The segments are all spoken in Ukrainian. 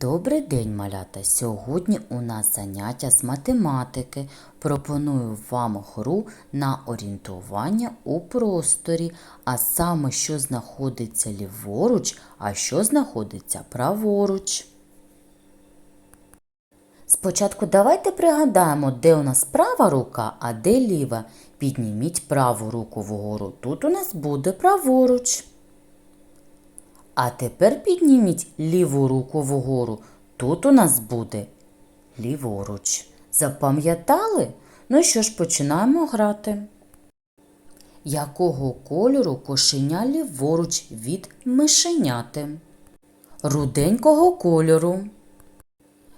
Добрий день, малята! Сьогодні у нас заняття з математики. Пропоную вам гру на орієнтування у просторі, а саме, що знаходиться ліворуч, а що знаходиться праворуч. Спочатку давайте пригадаємо, де у нас права рука, а де ліва. Підніміть праву руку вгору. Тут у нас буде праворуч. А тепер підніміть ліву руку вгору. Тут у нас буде ліворуч. Запам'ятали? Ну що ж, починаємо грати. Якого кольору кошеня ліворуч від мишеняти? Руденького кольору.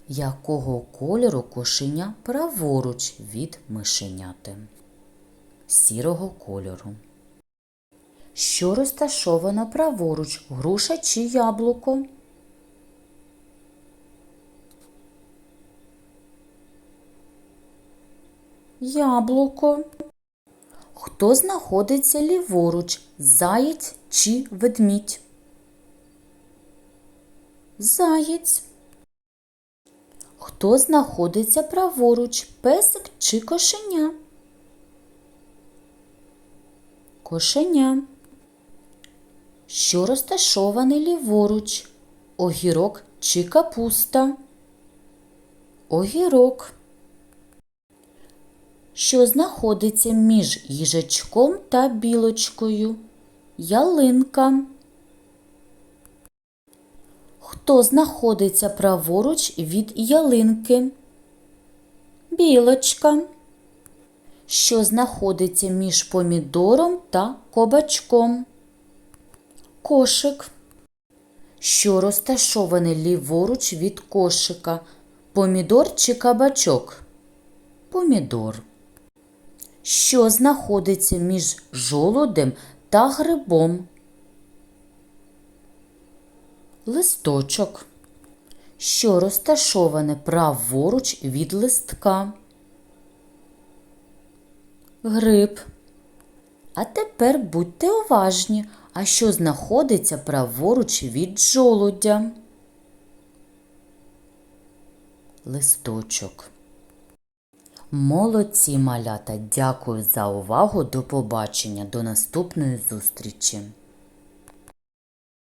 Якого кольору кошеня праворуч від мишеняти? Сірого кольору. Що розташовано праворуч, груша чи яблуко? Яблуко. Хто знаходиться ліворуч, заєць чи ведмідь? Заєць. Хто знаходиться праворуч, песик чи кошеня? Кошеня. Що розташоване ліворуч? Огірок чи капуста? Огірок. Що знаходиться між їжачком та білочкою? Ялинка. Хто знаходиться праворуч від ялинки? Білочка. Що знаходиться між помідором та кобачком? Кошик. Що розташоване ліворуч від кошика? Помідор чи кабачок? Помідор. Що знаходиться між жолудем та грибом? Листочок. Що розташоване праворуч від листка? Гриб. А тепер будьте уважні, а що знаходиться праворуч від жолудя? Листочок. Молодці малята, дякую за увагу. До побачення, до наступної зустрічі.